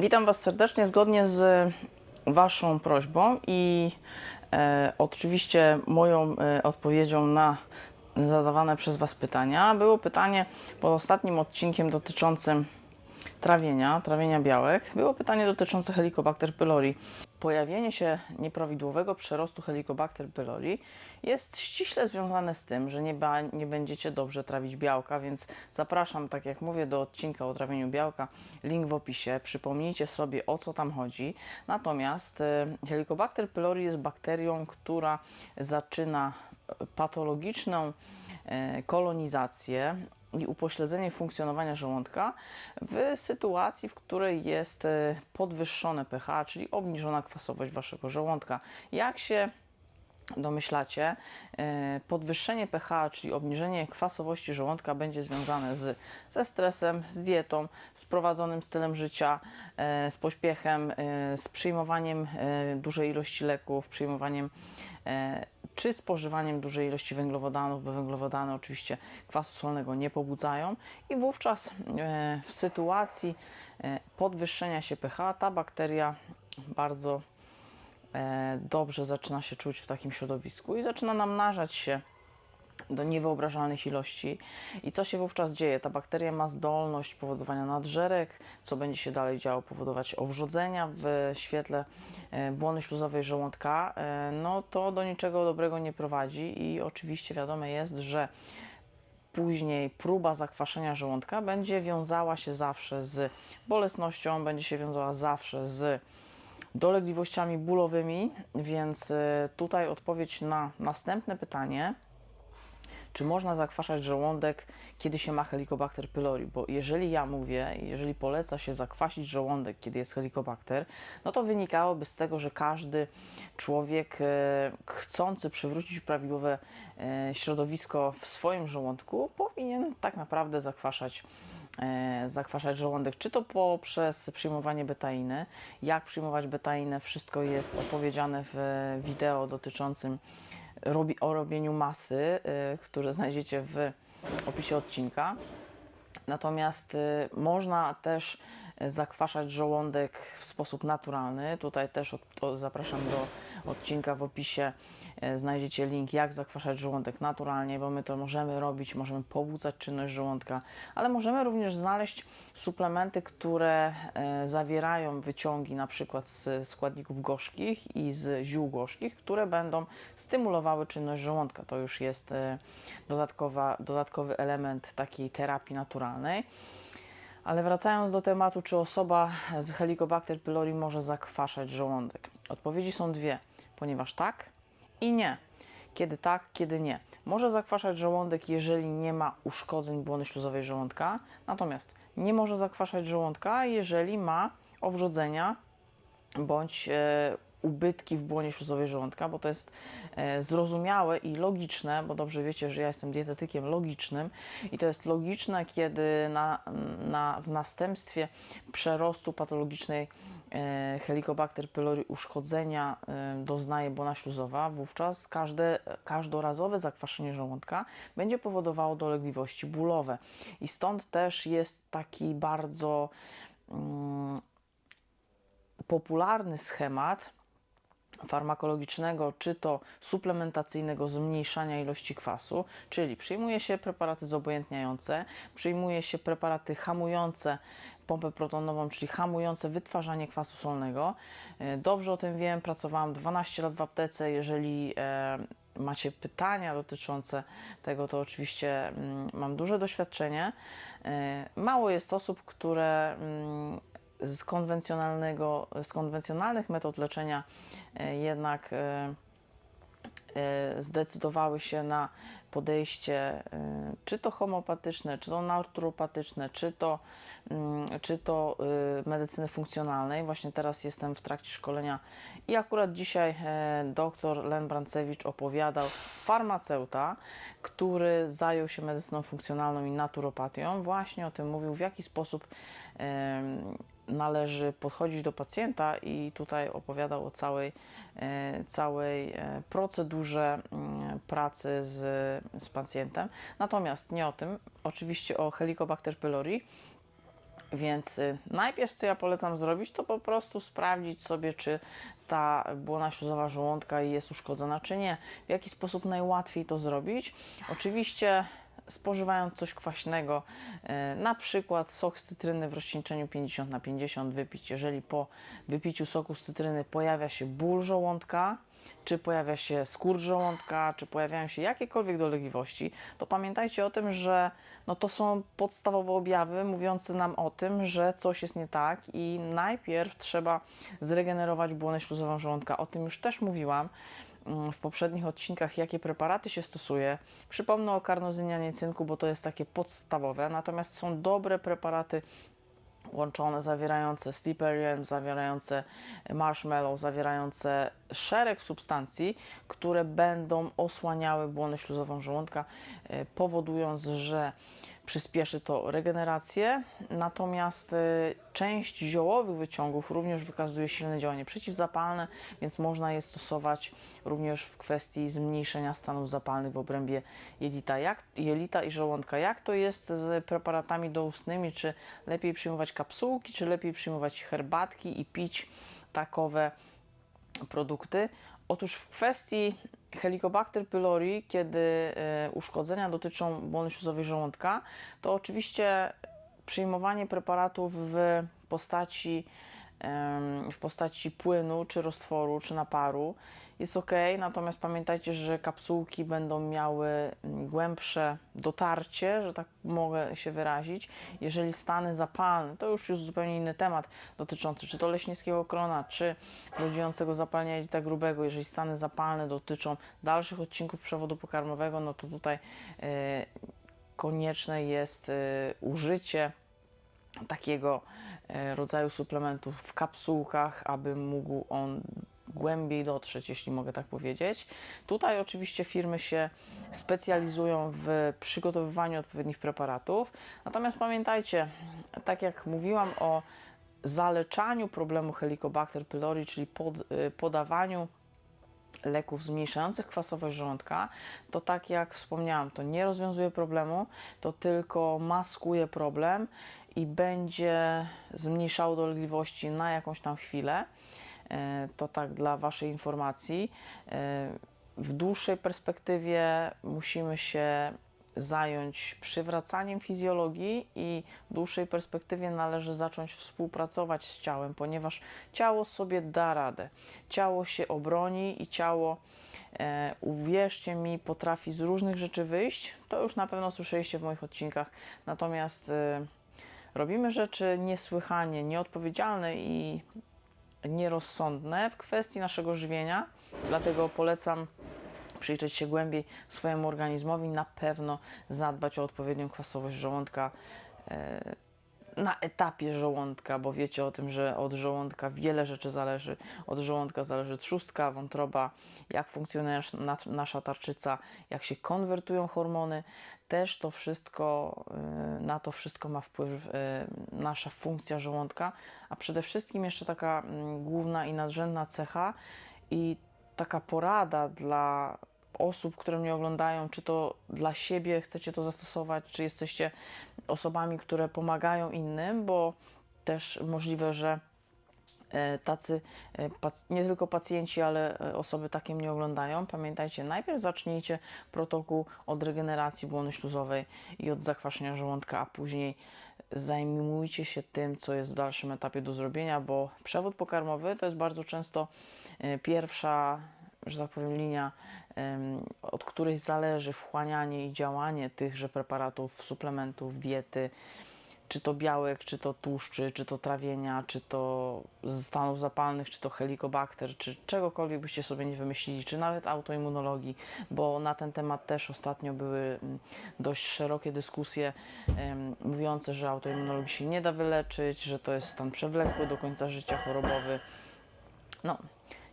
Witam Was serdecznie zgodnie z Waszą prośbą i e, oczywiście moją e, odpowiedzią na zadawane przez Was pytania było pytanie pod ostatnim odcinkiem dotyczącym trawienia, trawienia białek. Było pytanie dotyczące Helicobacter pylori. Pojawienie się nieprawidłowego przerostu Helicobacter pylori jest ściśle związane z tym, że nie, nie będziecie dobrze trawić białka, więc zapraszam, tak jak mówię, do odcinka o trawieniu białka. Link w opisie. Przypomnijcie sobie, o co tam chodzi. Natomiast e, Helicobacter pylori jest bakterią, która zaczyna e, patologiczną e, kolonizację i upośledzenie funkcjonowania żołądka w sytuacji, w której jest e, podwyższone pH, czyli obniżona kwasowość waszego żołądka. Jak się domyślacie, e, podwyższenie pH, czyli obniżenie kwasowości żołądka będzie związane z, ze stresem, z dietą, z prowadzonym stylem życia, e, z pośpiechem, e, z przyjmowaniem dużej ilości leków, przyjmowaniem czy spożywaniem dużej ilości węglowodanów, bo węglowodany oczywiście kwasu solnego nie pobudzają. I wówczas w sytuacji podwyższenia się pH ta bakteria bardzo dobrze zaczyna się czuć w takim środowisku i zaczyna namnażać się do niewyobrażalnych ilości. I co się wówczas dzieje? Ta bakteria ma zdolność powodowania nadżerek, co będzie się dalej działo, powodować owrzodzenia w świetle e, błony śluzowej żołądka. E, no to do niczego dobrego nie prowadzi i oczywiście wiadome jest, że później próba zakwaszenia żołądka będzie wiązała się zawsze z bolesnością, będzie się wiązała zawsze z dolegliwościami bólowymi, więc e, tutaj odpowiedź na następne pytanie, czy można zakwaszać żołądek, kiedy się ma Helicobacter pylori? Bo jeżeli ja mówię, jeżeli poleca się zakwasić żołądek, kiedy jest Helicobacter, no to wynikałoby z tego, że każdy człowiek e, chcący przywrócić prawidłowe e, środowisko w swoim żołądku powinien tak naprawdę zakwaszać zakwaszać żołądek, czy to poprzez przyjmowanie betainy. Jak przyjmować betainę, wszystko jest opowiedziane w wideo dotyczącym robi, o robieniu masy, y, które znajdziecie w opisie odcinka. Natomiast y, można też zakwaszać żołądek w sposób naturalny. Tutaj też od, zapraszam do odcinka w opisie. y, Znajdziecie link, jak zakwaszać żołądek naturalnie, bo my to możemy robić, możemy pobudzać czynność żołądka, ale możemy również znaleźć suplementy, które e, zawierają wyciągi na przykład z składników gorzkich i z ziół gorzkich, które będą stymulowały czynność żołądka. To już jest e, dodatkowa, dodatkowy element takiej terapii naturalnej. Ale wracając do tematu, czy osoba z Helicobacter pylori może zakwaszać żołądek? Odpowiedzi są dwie, ponieważ tak i nie. Kiedy tak, kiedy nie. Może zakwaszać żołądek, jeżeli nie ma uszkodzeń błony śluzowej żołądka, natomiast nie może zakwaszać żołądka, jeżeli ma owrzodzenia bądź e, ubytki w błonie śluzowej żołądka, bo to jest e, zrozumiałe i logiczne, bo dobrze wiecie, że ja jestem dietetykiem logicznym i to jest logiczne, kiedy na, na, w następstwie przerostu patologicznej e, Helicobacter pylori uszkodzenia e, doznaje błona śluzowa, wówczas każde, każdorazowe zakwaszenie żołądka będzie powodowało dolegliwości bólowe. I stąd też jest taki bardzo mm, popularny schemat farmakologicznego, czy to suplementacyjnego zmniejszania ilości kwasu, czyli przyjmuje się preparaty zobojętniające, przyjmuje się preparaty hamujące pompę protonową, czyli hamujące wytwarzanie kwasu solnego. E, Dobrze o tym wiem, pracowałam 12 lat w aptece. Jeżeli e, macie pytania dotyczące tego, to oczywiście mm, mam duże doświadczenie. E, Mało jest osób, które mm, z konwencjonalnego, z konwencjonalnych metod leczenia e, jednak e, e, zdecydowały się na podejście czy to homeopatyczne, czy to naturopatyczne, czy to, mm, czy to medycyny funkcjonalnej. Właśnie teraz jestem w trakcie szkolenia i akurat dzisiaj dr Len Brancewicz opowiadał, farmaceuta, który zajął się medycyną funkcjonalną i naturopatią, właśnie o tym mówił, w jaki sposób należy podchodzić do pacjenta i tutaj opowiadał o całej, e, całej e, procedurze mm, pracy z, z pacjentem. Natomiast nie o tym, oczywiście o Helicobacter pylori. Więc y, najpierw co ja polecam zrobić, to po prostu sprawdzić sobie, czy ta błona śluzowa żołądka jest uszkodzona, czy nie. W jaki sposób najłatwiej to zrobić? Oczywiście spożywając coś kwaśnego, e, na przykład sok z cytryny w rozcieńczeniu 50 na 50 wypić. Jeżeli po wypiciu soku z cytryny pojawia się ból żołądka, czy pojawia się skurcz żołądka, czy pojawiają się jakiekolwiek dolegliwości, to pamiętajcie o tym, że no to są podstawowe objawy mówiące nam o tym, że coś jest nie tak i najpierw trzeba zregenerować błonę śluzową żołądka. O tym już też mówiłam w poprzednich odcinkach, jakie preparaty się stosuje. Przypomnę o karnozynianie cynku, bo to jest takie podstawowe, natomiast są dobre preparaty łączone, zawierające steeperium, zawierające marshmallow, zawierające szereg substancji, które będą osłaniały błonę śluzową żołądka, e, powodując, że przyspieszy to regenerację, natomiast e, część ziołowych wyciągów również wykazuje silne działanie przeciwzapalne, więc można je stosować również w kwestii zmniejszenia stanów zapalnych w obrębie jelita, jak, jelita i żołądka. Jak to jest z preparatami doustnymi? Czy lepiej przyjmować kapsułki, czy lepiej przyjmować herbatki i pić takowe produkty? Otóż w kwestii Helicobacter pylori, kiedy e, uszkodzenia dotyczą błony żołądka, to oczywiście przyjmowanie preparatów w postaci w postaci płynu, czy roztworu, czy naparu jest ok, natomiast pamiętajcie, że kapsułki będą miały mm, głębsze dotarcie, że tak mogę się wyrazić. Jeżeli stany zapalne, to już jest zupełnie inny temat dotyczący czy to leśnieckiego krona, czy rodziejącego zapalenia jelita grubego. Jeżeli stany zapalne dotyczą dalszych odcinków przewodu pokarmowego, no to tutaj e, konieczne jest e, użycie takiego e, rodzaju suplementów w kapsułkach, aby mógł on głębiej dotrzeć, jeśli mogę tak powiedzieć. Tutaj oczywiście firmy się specjalizują w przygotowywaniu odpowiednich preparatów. Natomiast pamiętajcie, tak jak mówiłam o zaleczaniu problemu Helicobacter pylori, czyli pod, y, podawaniu leków zmniejszających kwasowość żołądka, to tak jak wspomniałam, to nie rozwiązuje problemu, to tylko maskuje problem i będzie zmniejszało dolegliwości na jakąś tam chwilę. E, To tak dla Waszej informacji. E, W dłuższej perspektywie musimy się zająć przywracaniem fizjologii i w dłuższej perspektywie należy zacząć współpracować z ciałem, ponieważ ciało sobie da radę. Ciało się obroni i ciało, e, uwierzcie mi, potrafi z różnych rzeczy wyjść. To już na pewno słyszeliście w moich odcinkach. Natomiast e, robimy rzeczy niesłychanie nieodpowiedzialne i nierozsądne w kwestii naszego żywienia, dlatego polecam przyjrzeć się głębiej swojemu organizmowi, na pewno zadbać o odpowiednią kwasowość żołądka e, na etapie żołądka, bo wiecie o tym, że od żołądka wiele rzeczy zależy. Od żołądka zależy trzustka, wątroba, jak funkcjonuje nasz- nas- nasza tarczyca, jak się konwertują hormony. Też to wszystko, y, na to wszystko ma wpływ y, nasza funkcja żołądka, a przede wszystkim jeszcze taka mm, główna i nadrzędna cecha i taka porada dla osób, które mnie oglądają, czy to dla siebie chcecie to zastosować, czy jesteście osobami, które pomagają innym, bo też możliwe, że e, tacy e, nie tylko pacjenci, ale e, osoby takie mnie oglądają. Pamiętajcie, najpierw zacznijcie protokół od regeneracji błony śluzowej i od zakwaszenia żołądka, a później zajmujcie się tym, co jest w dalszym etapie do zrobienia, bo przewód pokarmowy to jest bardzo często pierwsza że tak powiem, linia, od której zależy wchłanianie i działanie tychże preparatów, suplementów, diety, czy to białek, czy to tłuszczy, czy to trawienia, czy to stanów zapalnych, czy to helikobakter, czy czegokolwiek byście sobie nie wymyślili, czy nawet autoimmunologii, bo na ten temat też ostatnio były mm, dość szerokie dyskusje mówiące, że autoimmunologii się nie da wyleczyć, że to jest stan przewlekły do końca życia chorobowy. No,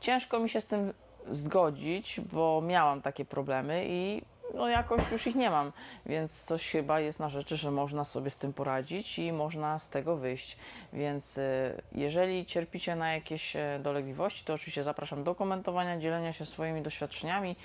ciężko mi się z tym zgodzić, bo miałam takie problemy i no jakoś już ich nie mam, więc coś chyba jest na rzeczy, że można sobie z tym poradzić i można z tego wyjść. Więc y, jeżeli cierpicie na jakieś e, dolegliwości, to oczywiście zapraszam do komentowania, dzielenia się swoimi doświadczeniami.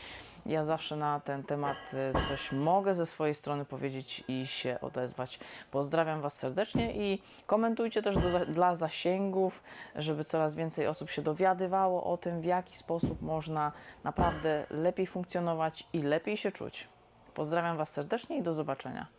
Ja zawsze na ten temat e, coś mogę ze swojej strony powiedzieć i się odezwać. Pozdrawiam Was serdecznie i komentujcie też do, dla zasięgów, żeby coraz więcej osób się dowiadywało o tym, w jaki sposób można naprawdę lepiej funkcjonować i lepiej się czuć. Pozdrawiam Was serdecznie i do zobaczenia.